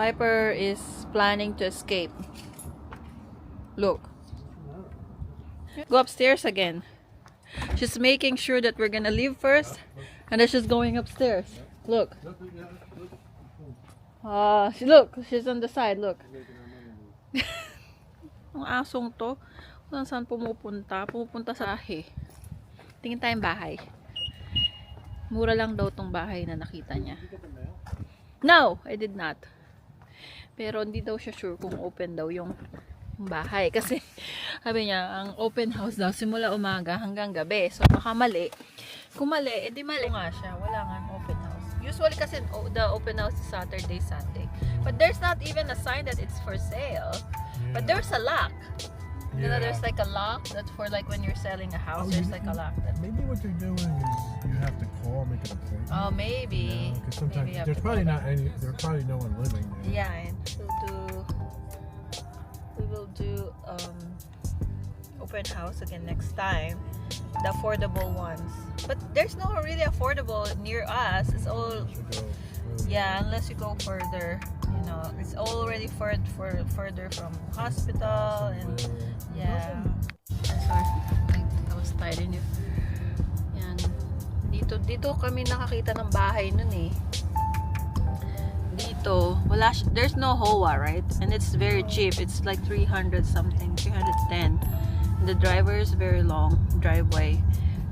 Piper is planning to escape. Look. Go upstairs again. She's making sure that we're gonna leave first, and then she's going upstairs. Look. Ah, she look. She's on the side. Look. Ang asong to, kung saan pumupunta, pumupunta sa ahe. Tingin tayong bahay. Mura lang daw tong bahay na nakita niya. No, I did not. Pero hindi daw siya sure kung open daw yung, bahay. Kasi sabi niya, ang open house daw simula umaga hanggang gabi. So baka mali. Kung mali, edi mali nga siya. Wala nga open house. Usually kasi o- the open house is Saturday, Sunday. But there's not even a sign that it's for sale. But there's a lock. You know, there's like a lock that's for like when you're selling a house, Oh, there's you- like a lock. That, Maybe what they're doing is you have to call, make an appointment. oh, maybe. Because sometimes maybe there's probably not any. There's probably no one living there. Yeah, and we'll do we will do um open house again next time. The affordable ones. But there's no really affordable near us. It's all yeah, unless you go further. You know, it's already for, for further from hospital and yeah. Sorry, I, I was tired in you. Yan. Dito, dito kami nakakita ng bahay nun eh. Dito, wala, there's no HOA, right? And it's very cheap. It's like 300 something, 310. And the driver is very long driveway.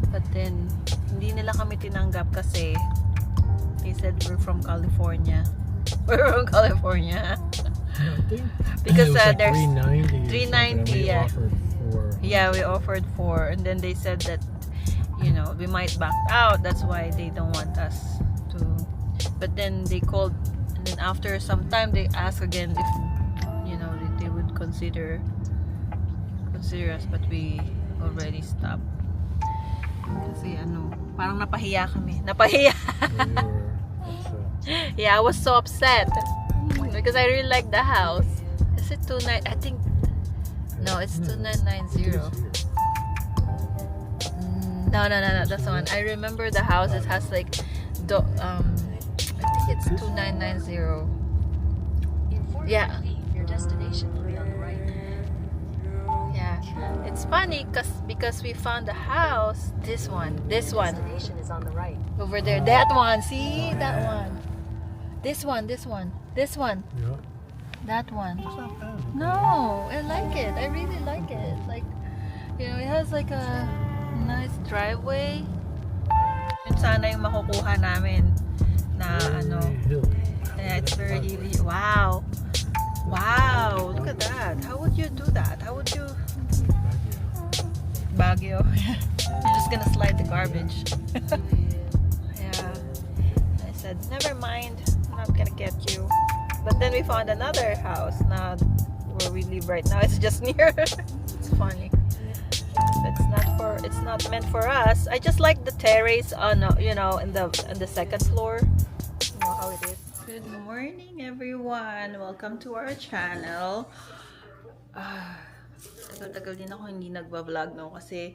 But then, hindi nila kami tinanggap kasi they said we're from California. We're from California. Because, uh, like there's 390. or 390, something, and we yeah. Offered. Yeah, we offered four, and then they said that, you know, we might back out. That's why they don't want us to. But then they called, and then after some time they asked again if, you know, they, they would consider consider us, but we already stopped. Kasi ano, parang napahiya kami. Napahiya. We were upset. yeah, I was so upset because I really like the house. Is it two nine? I think no, it's two nine nine zero. Mm, No, no, no, no. That's the one. I remember the house. It has like, do, um, I think it's two nine nine zero. In 400 Yeah. your destination will be on the right. Yeah, it's funny because because we found the house. This one, this one Destination is on the right. over there. That one. See that one. This one. This one. This one. Yeah. That one. It's not bad. No, I like it. I really like it. Like, you know, it has like a nice driveway. Yun sana yung makukuha namin na ano. Very. Yeah, it's very hilly. Wow. Wow. Look at that. How would you do that? How would you... Baguio. You're just gonna slide the garbage. yeah. I said, never mind. Gonna get you. But then we found another house now where we live right now. It's just near. it's funny. It's not for. It's not meant for us. I just like the terrace on, uh, you know, in the in the second floor. You know how it is. Good morning, everyone. Welcome to our channel. Ah, tagal-tagal din ako hindi nagba-vlog no kasi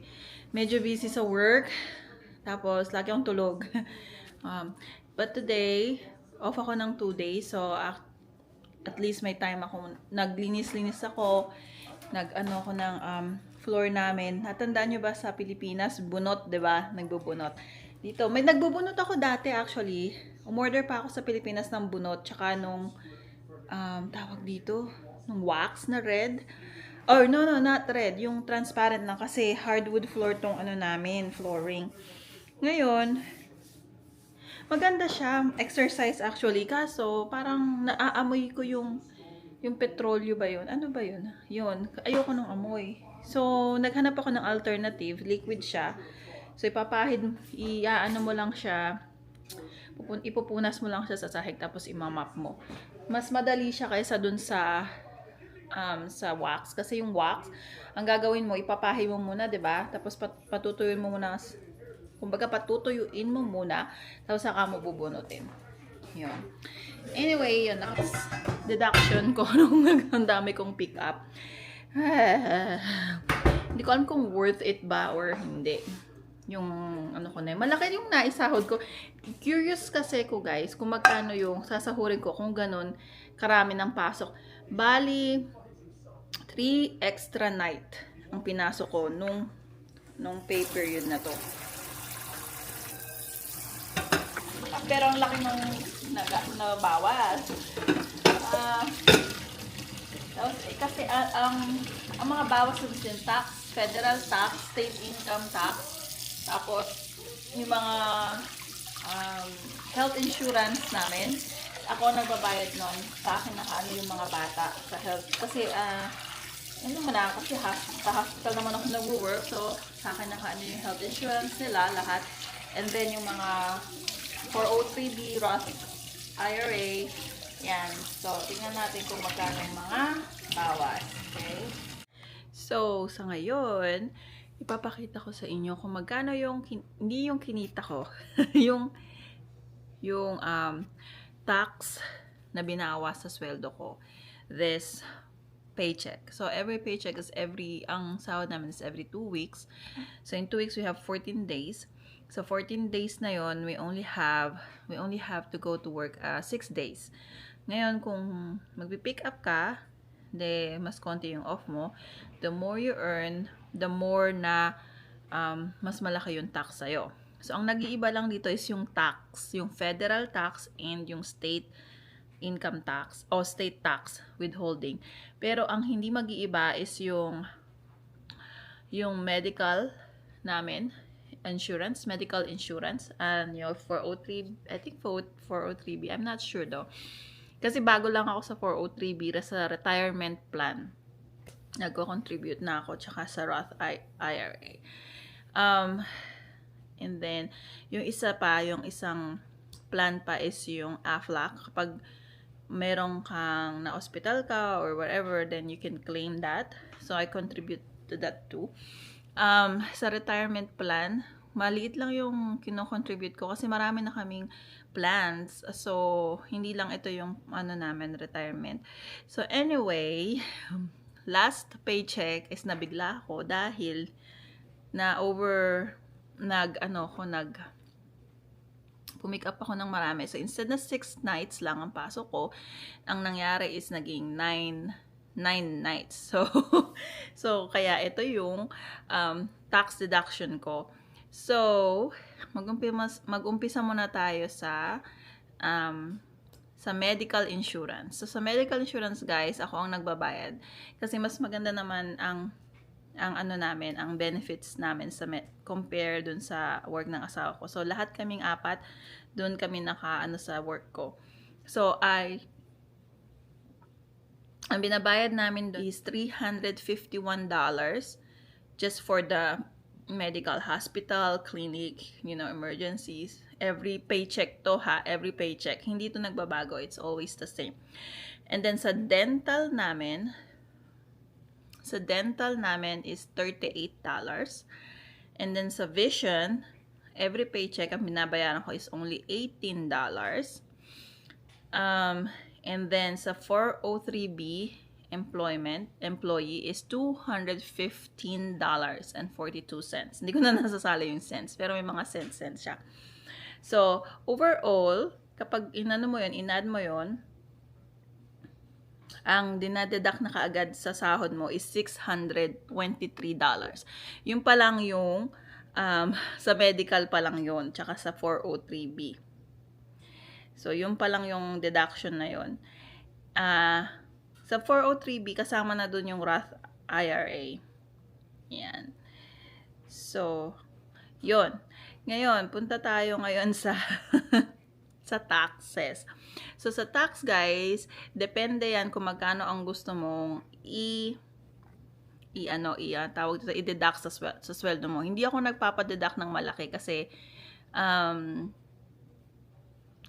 medyo busy sa work. Tapos lagi akong tulog. um, but today, off ako ng 2 days. So at least may time ako naglinis-linis ako. Nag-ano ako ng um, floor namin. Natandaan nyo ba sa Pilipinas, bunot, ba? Nagbubunot. Dito, may nagbubunot ako dati actually. Umorder pa ako sa Pilipinas ng bunot tsaka nung um, tawag dito, nung wax na red. Or no, no, not red. Yung transparent lang kasi hardwood floor tong ano namin, flooring. Ngayon, maganda siya. Exercise actually. Kaso, parang naaamoy ko yung yung petrolyo ba yun? Ano ba yun? Yun. Ayoko nung amoy. So, naghanap ako ng alternative. Liquid siya. So, ipapahid, iaano mo lang siya. Pupun ipupunas mo lang siya sa sahig tapos imamap mo. Mas madali siya kaysa dun sa um, sa wax. Kasi yung wax, ang gagawin mo, ipapahi mo muna, ba Tapos pat patutuyuin mo muna, kumbaga patutuyuin mo muna, tapos saka mo bubunutin. Yun. Anyway, yun, deduction ko nung ang dami kong pick up. hindi ko alam kung worth it ba or hindi. yung ano ko na yun. Malaki yung naisahod ko. Curious kasi ko guys kung magkano yung sasahurin ko kung ganun karami ng pasok. Bali, 3 extra night ang pinasok ko nung nung pay period na to. Pero ang laki ng naga- nabawas. Ah, tapos, eh, kasi ah, ang ang mga bawas yung tax, federal tax, state income tax, tapos yung mga um, health insurance namin, ako nagbabayad nun sa akin na ano yung mga bata sa health. Kasi, ah, ano naman na, kasi sa hospital naman ako nag-work, so sa akin na ano yung health insurance nila, lahat. And then yung mga 403b, Roth IRA, yan. So, tingnan natin kung magkano mga bawas. Okay? So, sa ngayon, ipapakita ko sa inyo kung magkano yung, hindi yung kinita ko, yung, yung um, tax na binawas sa sweldo ko this paycheck. So, every paycheck is every, ang sahod namin is every two weeks. So, in two weeks, we have 14 days. So, 14 days na yon we only have, we only have to go to work uh, 6 days. Ngayon, kung magpi-pick up ka, de mas konti yung off mo, the more you earn, the more na um, mas malaki yung tax sa'yo. So, ang nag-iiba lang dito is yung tax, yung federal tax and yung state income tax o state tax withholding. Pero ang hindi mag-iiba is yung yung medical namin, insurance, medical insurance, and yung 403, I think 403B, I'm not sure though. Kasi bago lang ako sa 403B, sa retirement plan. Nagko-contribute na ako, tsaka sa Roth IRA. Um, and then, yung isa pa, yung isang plan pa is yung AFLAC. Kapag merong kang na-hospital ka or whatever, then you can claim that. So, I contribute to that too. Um, sa retirement plan, maliit lang yung kino-contribute ko kasi marami na kaming plans. So, hindi lang ito yung ano namin, retirement. So, anyway, last paycheck is nabigla ako dahil na over nag ano ko nag pumick up ako ng marami. So, instead na 6 nights lang ang pasok ko, ang nangyari is naging 9 nine nights. So, so kaya ito yung um, tax deduction ko. So, mag-umpisa, mag-umpisa muna tayo sa um, sa medical insurance. So, sa medical insurance, guys, ako ang nagbabayad. Kasi mas maganda naman ang ang ano namin, ang benefits namin sa med- compare dun sa work ng asawa ko. So, lahat kaming apat, dun kami naka ano sa work ko. So, I ang binabayad namin doon is $351 just for the medical hospital, clinic, you know, emergencies. Every paycheck to ha, every paycheck. Hindi to nagbabago, it's always the same. And then sa dental namin, sa dental namin is $38. And then sa vision, every paycheck ang binabayaran ko is only $18. Um, and then sa 403b employment employee is $215.42. Hindi ko na nasasali yung cents, pero may mga cents cents siya. So, overall, kapag inano mo yun, inad mo yun, ang dinadeduct na kaagad sa sahod mo is $623. Yung pa lang yung um, sa medical pa lang yun, tsaka sa 403b. So, yun pa lang yung deduction na yun. Ah, sa 403b, kasama na dun yung Roth IRA. Yan. So, yun. Ngayon, punta tayo ngayon sa sa taxes. So, sa tax, guys, depende yan kung magkano ang gusto mong i i ano i ah, tawag dito i-deduct sa, swel- sa sweldo mo. Hindi ako nagpapa-deduct ng malaki kasi um,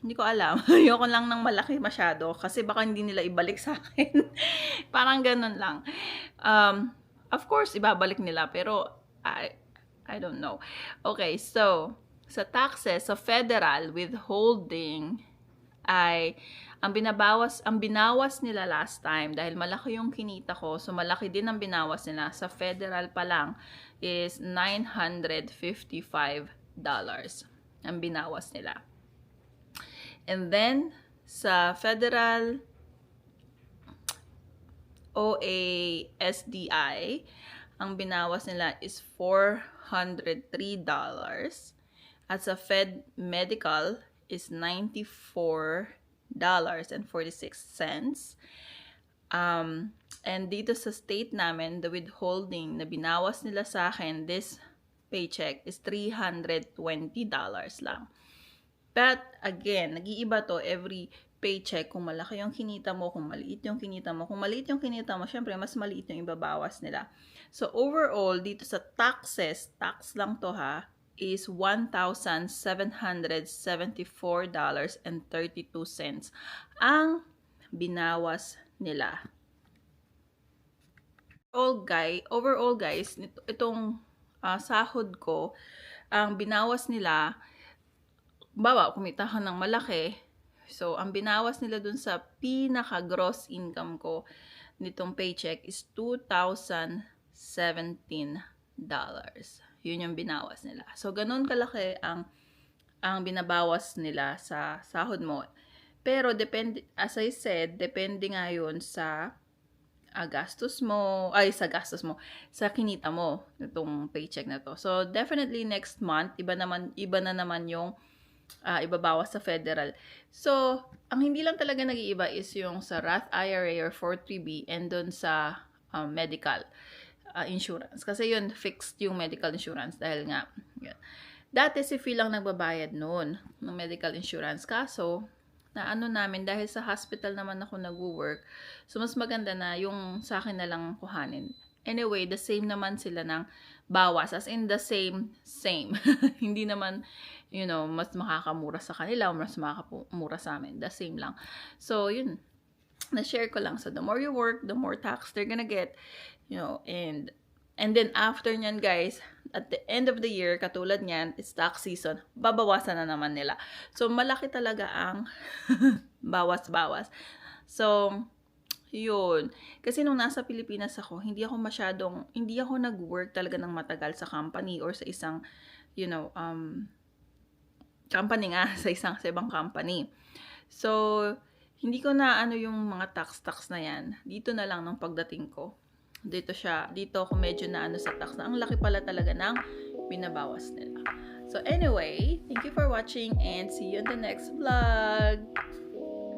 hindi ko alam. Ayoko lang ng malaki masyado kasi baka hindi nila ibalik sa akin. Parang ganun lang. Um, of course, ibabalik nila pero I, I don't know. Okay, so, sa taxes, sa federal withholding ay ang binabawas, ang binawas nila last time dahil malaki yung kinita ko, so malaki din ang binawas nila sa federal pa lang is $955 ang binawas nila. And then sa federal OASDI, ang binawas nila is $403. At sa Fed Medical is $94.46. Um, and dito sa state namin, the withholding na binawas nila sa akin, this paycheck is $320 lang. But again, nag-iiba to every paycheck kung malaki yung kinita mo, kung maliit yung kinita mo. Kung maliit yung kinita mo, syempre mas maliit yung ibabawas nila. So overall, dito sa taxes, tax lang to ha, is $1,774.32 ang binawas nila. Overall, guy, overall guys, itong ah, sahod ko, ang binawas nila, bawa, kumita ka ng malaki, so ang binawas nila dun sa pinaka-gross income ko nitong paycheck is $2,017. Yun yung binawas nila. So, ganun kalaki ang ang binabawas nila sa sahod mo. Pero, depende, as I said, depende nga yun sa ah, gastos mo, ay sa gastos mo, sa kinita mo itong paycheck na to. So definitely next month iba naman iba na naman yung ah, ibabawas sa federal. So ang hindi lang talaga nag-iiba is yung sa Roth IRA or 43B and doon sa um, medical ah, insurance. Kasi yun fixed yung medical insurance dahil nga yun. Dati si Phil lang nagbabayad noon ng medical insurance. Kaso, na ano namin, dahil sa hospital naman ako nag-work, so mas maganda na yung sa akin na lang kuhanin. Anyway, the same naman sila ng bawas, as in the same, same. Hindi naman, you know, mas makakamura sa kanila o mas makakamura sa amin. The same lang. So, yun. Na-share ko lang. So, the more you work, the more tax they're gonna get. You know, and And then after nyan guys, at the end of the year, katulad nyan, it's tax season, babawasan na naman nila. So malaki talaga ang bawas-bawas. So, yun. Kasi nung nasa Pilipinas ako, hindi ako masyadong, hindi ako nag-work talaga ng matagal sa company or sa isang, you know, um, company nga, sa isang, sa ibang company. So, hindi ko na ano yung mga tax-tax na yan. Dito na lang nung pagdating ko dito siya, dito ako medyo na ano sa tax na ang laki pala talaga ng binabawas nila. So anyway, thank you for watching and see you in the next vlog.